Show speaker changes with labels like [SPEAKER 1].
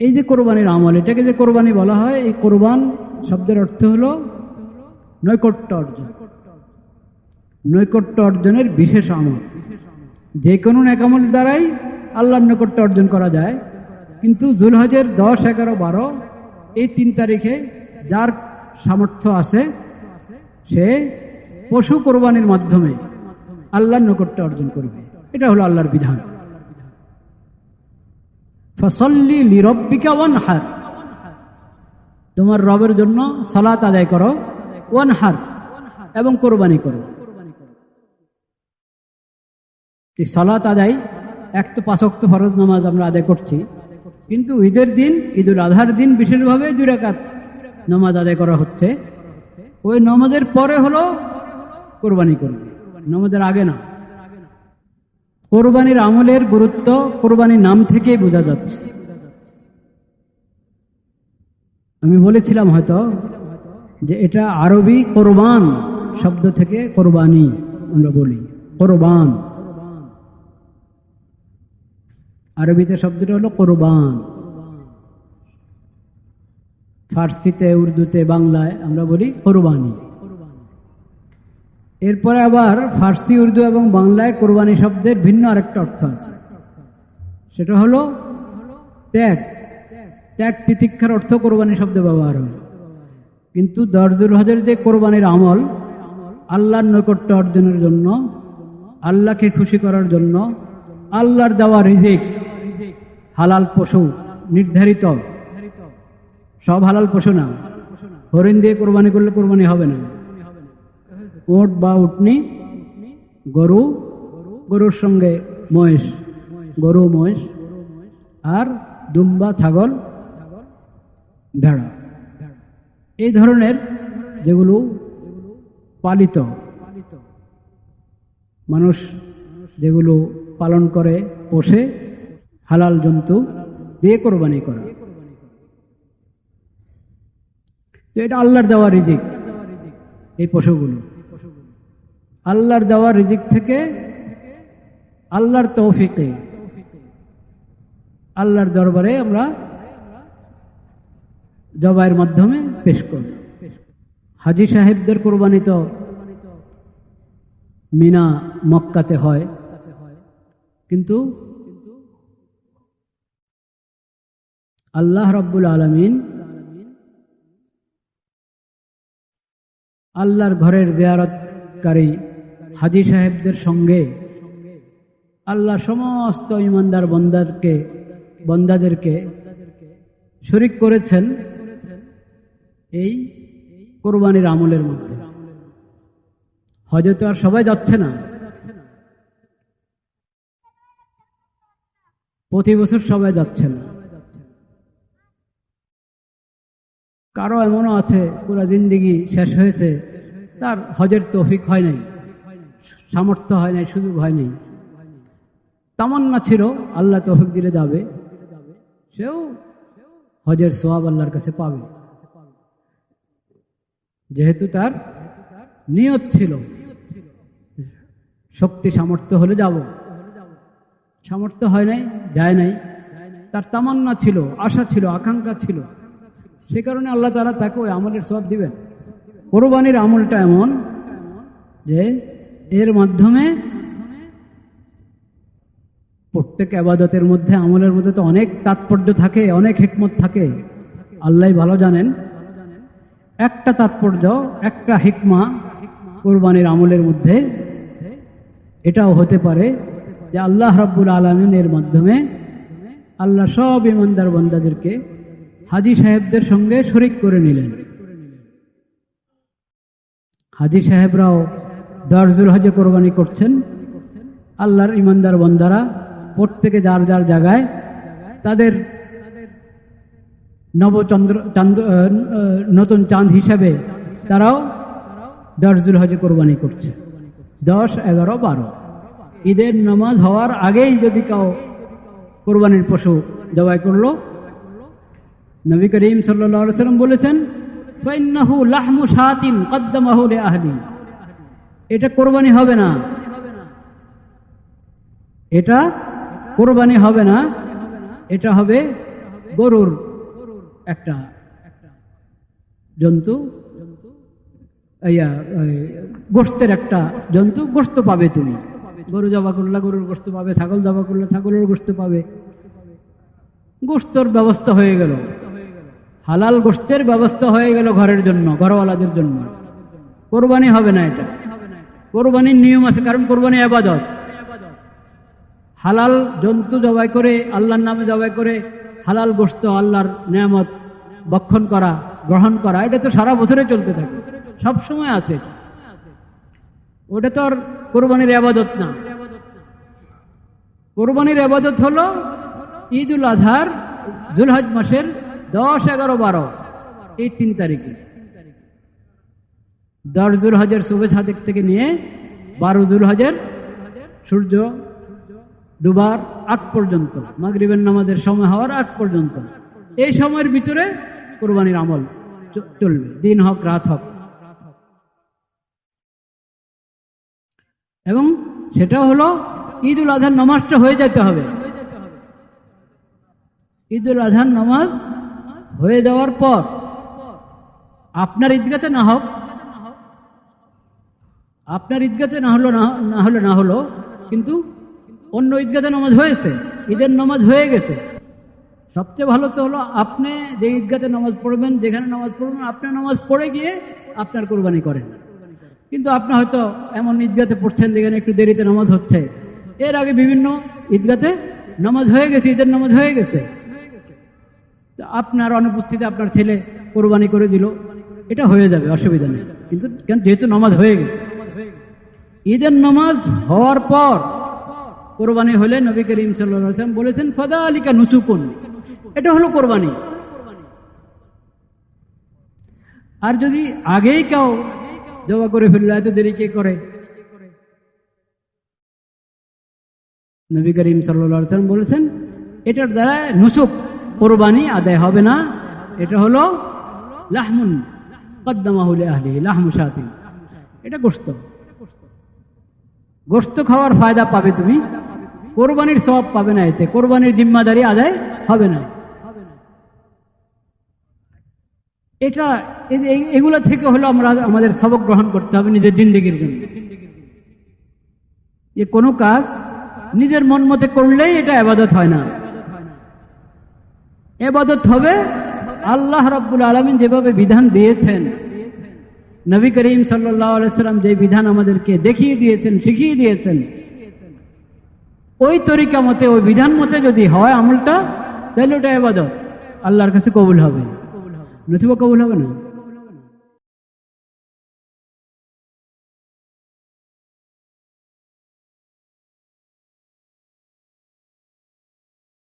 [SPEAKER 1] এই যে কোরবানির আমল, এটাকে যে কোরবানি বলা হয়, এই কোরবান শব্দের অর্থ হলো নৈকট্য অর্জন। নৈকট্য অর্জনের বিশেষ আমল। যে কোনো নেকামল দ্বারাই আল্লাহর নৈকট্য অর্জন করা যায়। কিন্তু জুলহজের দশ, এগারো, বারো, এই তিন তারিখে যার সামর্থ্য আছে, সে পশু কোরবানির মাধ্যমে আল্লাহর নৈকট্য অর্জন করবে। এটা হলো আল্লাহর বিধান। ফসল্লি লিরব্বিকা ওয়ানহার। তোমার রবের জন্য সলাত আদায় করো ওয়ান হার এবং কোরবানি করো। এই সালাত আদায় এক তো পাঁচক্ত ফরজ নামাজ আমরা আদায় করছি, কিন্তু ঈদের দিন, ঈদুল আধার দিন বিশেষভাবে দুই রাকাত নামাজ আদায় করা হচ্ছে। ওই নামাজের পরে হলো কোরবানি করবে, নামাজের আগে না। কোরবানির আমলের গুরুত্ব কোরবানির নাম থেকেই বোঝা যাচ্ছে। আমি বলেছিলাম হয়তো যে এটা আরবি কোরবান শব্দ থেকে কোরবানি আমরা বলি। কোরবান। আরবিতে শব্দটা হলো কোরবান। ফার্সিতে, উর্দুতে, বাংলায় আমরা বলি কোরবানি। এরপরে আবার ফার্সি, উর্দু এবং বাংলায় কোরবানি শব্দের ভিন্ন আরেকটা অর্থ আছে। সেটা হলো ত্যাগ। ত্যাগ তিতিক্ষার অর্থ কোরবানি শব্দ ব্যবহার হয়। কিন্তু দরজুল হজের যে কোরবানির আমল, আল্লাহর নৈকট্য অর্জনের জন্য, আল্লাহকে খুশি করার জন্য, আল্লাহর দেওয়া রিজিক, হালাল পশু, নির্ধারিত, সব হালাল পশু না। হরিণ দিয়ে কোরবানি করলে কোরবানি হবে না। উট বা উটনি? গরু? গরুর সঙ্গে মহিষ? গরু, মহিষ। আর দুম্বা ছাগল? ভেড়া। এই ধরনের যেগুলো পালিত। মানুষ যেগুলো পালন করে, পোষে, হালাল জন্তু দিয়ে কোরবানি করা। এটা আল্লাহর দেওয়া রিজিক, এই পশুগুলো। আল্লাহর দেওয়া রিজিক থেকে আল্লাহর তৌফিকে, আল্লাহর দরবারে আমরা জবাইয়ের মাধ্যমে পেশ করি। হাজি সাহেবদের কোরবানি তো মিনা মক্কাতে হয়। কিন্তু আল্লাহ রব্বুল আলমিন আল্লাহর ঘরের জিয়ারতকারী হাজি সাহেবদের সঙ্গে আল্লাহ সমস্ত ইমানদার বন্দারকে বন্দাদেরকে শরিক করেছেন এই কোরবানির আমলের মধ্যে। হজে তো আর সবাই যাচ্ছে না। প্রতি বছর সবাই যাচ্ছে না। কারও এমনও আছে, পুরা জিন্দিগি শেষ হয়েছে, তার হজের তৌফিক হয় নাই। সামর্থ্য হয় নাই, সুযোগ হয় নাই। তামান্না ছিল, আল্লাহ তৌফিক দিলে যাবে। সেও হজের সোয়াব আল্লাহর কাছে পাবে। যেহেতু তার নিয়ত ছিল, শক্তি, সামর্থ্য হলে যাব। সামর্থ্য হয় নাই, যায় নাই। তার তামান্না ছিল, আশা ছিল, আকাঙ্ক্ষা ছিল। সে কারণে আল্লাহ তারা তাকে ওই আমলের সব দিবেন। কোরবানির আমলটা এমন যে এর মাধ্যমে প্রত্যেক আবাদতের মধ্যে, আমলের মধ্যে তো অনেক তাৎপর্য থাকে, অনেক হেকমত থাকে। আল্লাহ ভালো জানেন। একটা তাৎপর্য, একটা হিকমা কোরবানির আমলের মধ্যে, এটাও হতে পারে যে আল্লাহ রব্বুল আলমিনের মাধ্যমে আল্লাহ সব ইমানদার বন্দাদেরকে হাজি সাহেবদের সঙ্গে শরিক করে নিলেন। হাজি সাহেবরাও দরজুল হজে কোরবানি করছেন, আল্লাহর ইমানদার বন্দারা প্রত্যেকে যার যার জায়গায় তাদের নবচন্দ্র, চান্দ নতুন চাঁদ হিসাবে তারাও দরজুল হজে কোরবানি করছে। দশ, এগারো, বারো। ঈদের নামাজ হওয়ার আগেই যদি কেউ কোরবানির পশু জবাই করল, নবী করিম সাল্লাম বলেছেন ফাইন্নাহু লাহমু সাতিন কদ্দামাহু লে আহলি এটা কোরবানি হবে না। এটা কোরবানি হবে না। এটা হবে গরুর একটা জন্তু, ইয়া গোস্তের একটা জন্তু, গোস্ত পাবে তুমি। গরু জবা করলে গরুর গোস্ত পাবে, ছাগল জবা করলে ছাগলের গোস্ত পাবে। গোস্তর ব্যবস্থা হয়ে গেল। হালাল গোস্তের ব্যবস্থা হয়ে গেল ঘরের জন্য, ঘরওয়ালাদের জন্য। কোরবানি হবে না এটা। কোরবানির নিয়ম আছে, কারণ কোরবানি আবাদত। হালাল জন্তু জবাই করে, আল্লাহর নামে জবাই করে, হালাল গোস্ত আল্লাহর নিয়ামত বক্ষণ করা, গ্রহণ করা, এটা তো সারা বছরে চলতে থাকে। সব সময় আছে। ওটা তো আর কোরবানির আবাদত না। কোরবানির আবাদত হলো ঈদ উল আজহার, জুলহজ মাসের দশ, এগারো, বারো, এই তিন তারিখে। দশ জুল হজের শুভেচ্ছা দিক থেকে নিয়ে বারো জুল হজের সূর্য ডুবার আগ পর্যন্ত, মাগরিবের নামাজের সময় হওয়ার আগ পর্যন্ত। এই সময়ের ভিতরে কোরবানির আমল চলবে। দিন হোক, রাত হোক। এবং সেটা হলো ঈদ উল আজহার নামাজটা হয়ে যেতে হবে। ঈদ উল আজহার নামাজ হয়ে যাওয়ার পর আপনার ঈদগাতে না হোক আপনার ঈদগাতে না হলো, না হলে, না হলো, কিন্তু অন্য ঈদগাতে নামাজ হয়েছে, ঈদের নামাজ হয়ে গেছে। সবচেয়ে ভালো তো হলো আপনি যে ঈদগাতে নামাজ পড়বেন, যেখানে নামাজ পড়বেন, আপনার নামাজ পড়ে গিয়ে আপনার কোরবানি করেন। কিন্তু আপনি হয়তো এমন ঈদগাতে পড়ছেন যেখানে একটু দেরিতে নামাজ হচ্ছে। এর আগে বিভিন্ন ঈদগাতে নামাজ হয়ে গেছে, ঈদের নামাজ হয়ে গেছে। আপনার অনুপস্থিতি আপনার ছেলে কোরবানি করে দিল। এটা হয়ে যাবে, অসুবিধা নেই। কিন্তু যেহেতু নামাজ হয়ে গেছে। ঈদের নামাজ হওয়ার পর কোরবানি হলে নবী করিম সাল্লাম বলেছেন ফদা আলিকা নুসুকুন। এটা হলো কোরবানি। আর যদি আগেই কেউ জবা করে ফেলল, এত দেরি কে করে? নবী করিম সাল্লাম বলেছেন, এটার দ্বারা নুসুক, কোরবানি আদায় হবে না। এটা হলো লাহমুন কদ্দামাহুলে আহলি লাহমু সাতিন এটা গোস্ত গোস্ত খাওয়ার ফায়দা পাবে তুমি। কোরবানির সব পাবে না এতে। কোরবানির জিম্মাদারি আদায় হবে না। এটা এগুলো থেকে হলো আমরা আমাদের সবক গ্রহণ করতে হবে নিজের জিন্দগির জন্য। যে কোনো কাজ নিজের মন মতে করলেই এটা আবাদত হয় না। এবাদত হবে আল্লাহ রাব্বুল আলমিন যেভাবে বিধান দিয়েছেন নবী করিম সাল্লাম যে বিধান আমাদেরকে দেখিয়ে দিয়েছেন, শিখিয়ে দিয়েছেন, ওই তরিকা মতে, ওই বিধান মতে যদি হয় আমলটা, তাহলে ওটা এবাদত। আল্লাহর কাছে কবুল হবে। কবুল হবে নথিবা কবুল হবে না।